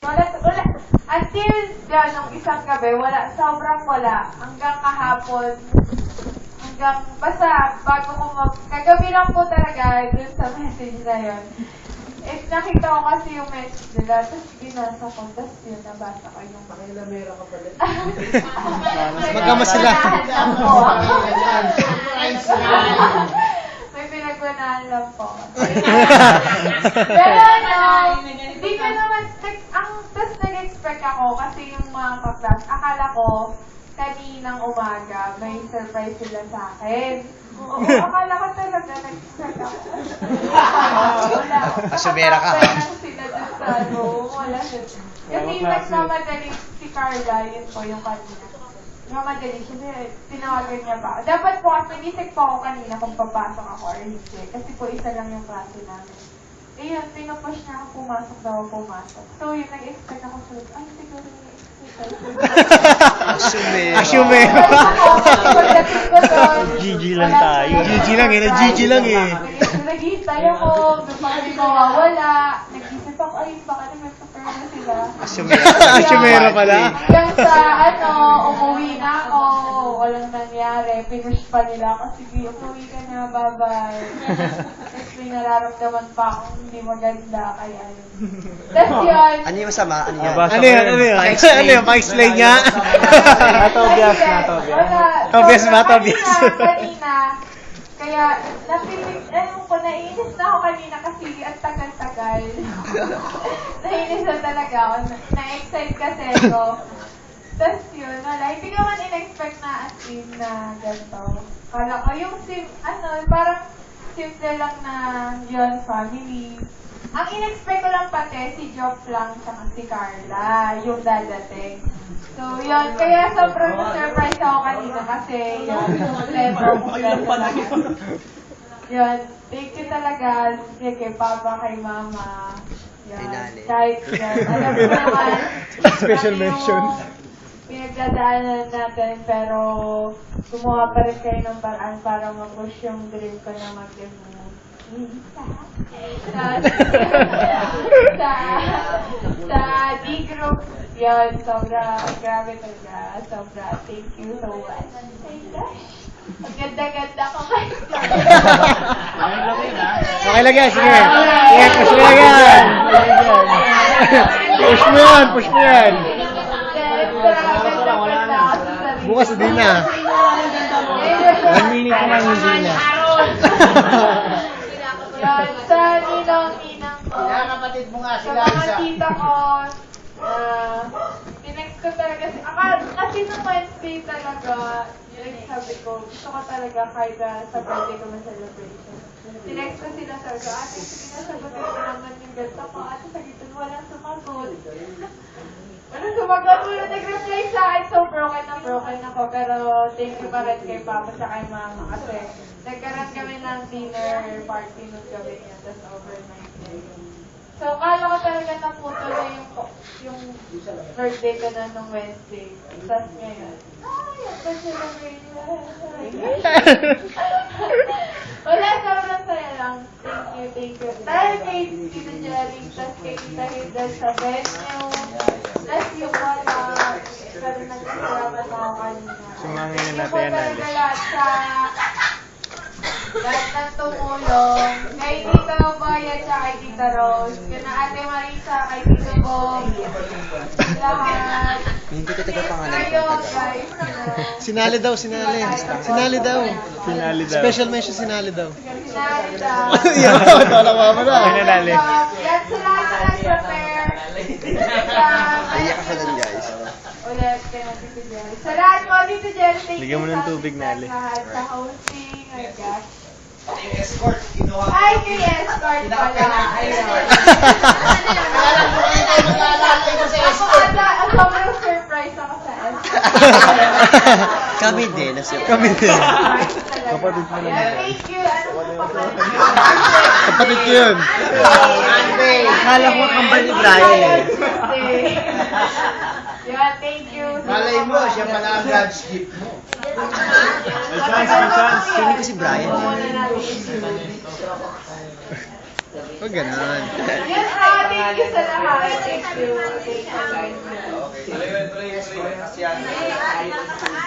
Wala, wala. Until yan, nung isang gabi, wala, sobrang wala. Hanggang kahapon, hanggang, basta, bago ko mag, kagabi lang po talaga, dun sa message na yun. Eh, nakita ko kasi yung message nila, tapos binasa ko, tapos yun, nabasa ko yung Pakilamera ka pala. Magkama sila. May pinagbanahan lang po. Pero kaklas, akala ko, kaninang umaga, may surprise sila sa akin. Oo, akala ko talaga, nag-expect ako. Wala. Asumera ka? Nakapagpapayan sila dun sa ano, wala siya. Kasi nagmamadali si Carla, yun po yung kanina. Nagmamadali siya, kasi tinawagan niya ba? Dapat po, at nagisip po ako kanina kung papasok ako or hindi. Kasi po isa lang yung klase namin. Eh yun, pinupush niya ako pumasok daw ako pumasok. So yun, nag-expect ako sa ay siguro. Pagdating ko doon, GG lang wala tayo. GG lang eh, nag-GG lang eh. Nag- Naghihintay ako, baka hindi mawawala. Nag-isip ako, ay, baka naman super na sila. Asumera pala. Hanggang sa, ano, umuwi na ako, walang nangyari. Pinush pa nila ako, sige, umuwi ka na, bye-bye. Nararamdaman pa akong hindi maganda, kaya yun. Tapos yun, Ano yung masama? Ano yan? Nabasa Ano yan? Ano yan? Pa-explain. Ano yan? Pa-explain niya? Natobias, natobias. Tobias ba? Tobias. Kanina, kanina, kaya, napilig, ano ko, naiinis na ako kanina kasi ang tagal-tagal. naiinis na talaga ako. Na- Na-excite kasi ako. Tapos yun, wala. Hindi ko man in-expect na as in na ganito. Kala ko yung sim, ano, parang simple lang na yun, family. Ang in-expect ko lang pati, si Job lang sa si Carla, yung dadating. So, yun. Kaya sobrang na-surprise ako kanina kasi yun, kompleto, kompleto lang. Yun. Thank you talaga sige, kay Papa, kay Mama. Yun. Kay. Kahit yun. Alam ko naman. Special mention. Pinagdadaanan natin pero gumawa pa rin kayo ng paraan para mag-push yung dream ko na mag-demo. sa sa sa D-group yun, sobra, grabe talaga, sobra, thank you so much. Oh ang ganda-ganda ko kayo. Okay lang yan, sige. Sige, push mo yan. Push mo yan, push mo yan. Ganda-ganda ako sa sarili. Bukas hindi na. One minute na lang hindi na. Yan, sa ninang-ninang ko. Kaya kapatid mo nga Sa sila mga isa. tita ko, uh, tinext ko talaga, si, akal, kasi nung Wednesday talaga, yung sabi ko, gusto ko talaga kahit sa birthday ko may celebration. Tinext ko sabi ko, ate, sige na, sagutin ko naman yung ganito ko, ate, sagutin mo lang sumagot. Walang sumagot na nag-reply sa akin, so broken na broken ako, pero thank you pa rin kay Papa sa kay Mama kasi nagkaroon kami ng dinner party nung gabi niya, tapos overnight na yun. So, kala ko talaga naputo na yung, yung birthday ko na nung Wednesday. Tapos ngayon, ay, ang pa-celebration. Wala, sobrang saya lang. Thank you, thank you. Dahil kay Tita Jelly, tapos kay Tita Hilda sa venue, tapos yung wala, pero nagkasalamat ako kanina. Sumangin na natin po yan, talaga Ali. lahat sa lahat ng tumulong. Kay Tita Bayad sa kay Tita Rose. Kina Ate Marisa, kay Tita Bong. Lahat. Hindi ko taga pangalan Kayo, ko. guys. Sinali daw, sinali. Sinali daw. Finale daw. Special mention sinali daw. Sinali daw. Yan, wala ka pa na. Sinali. Yan na nag-prepare. Sa- Iyak ka doon, guys. Ulit kay Tito Jerry. Sa lahat mo, Tito Jerry, thank Bigyan mo you ng tubig, sa Nali. lahat, Sa hosting, my gosh. Escort, ginawa. Ay, kay Escort pala. Hindi tayo mag-aalalay mo sa escort. ang sobrang surprise ako sa Escort. Kami din. Kami din. Kapatid Kapatid mo lang. Thank you. Ano Kapatid ko yun. Akala ko kambal ni Brian eh. Yeah, thank you. Malay mo, siya pala ang God's gift mo. May chance, may chance. Ko si Brian. Huwag ganun. Yes, ha. Thank you sa lahat. Thank you. Thank you. Thank you.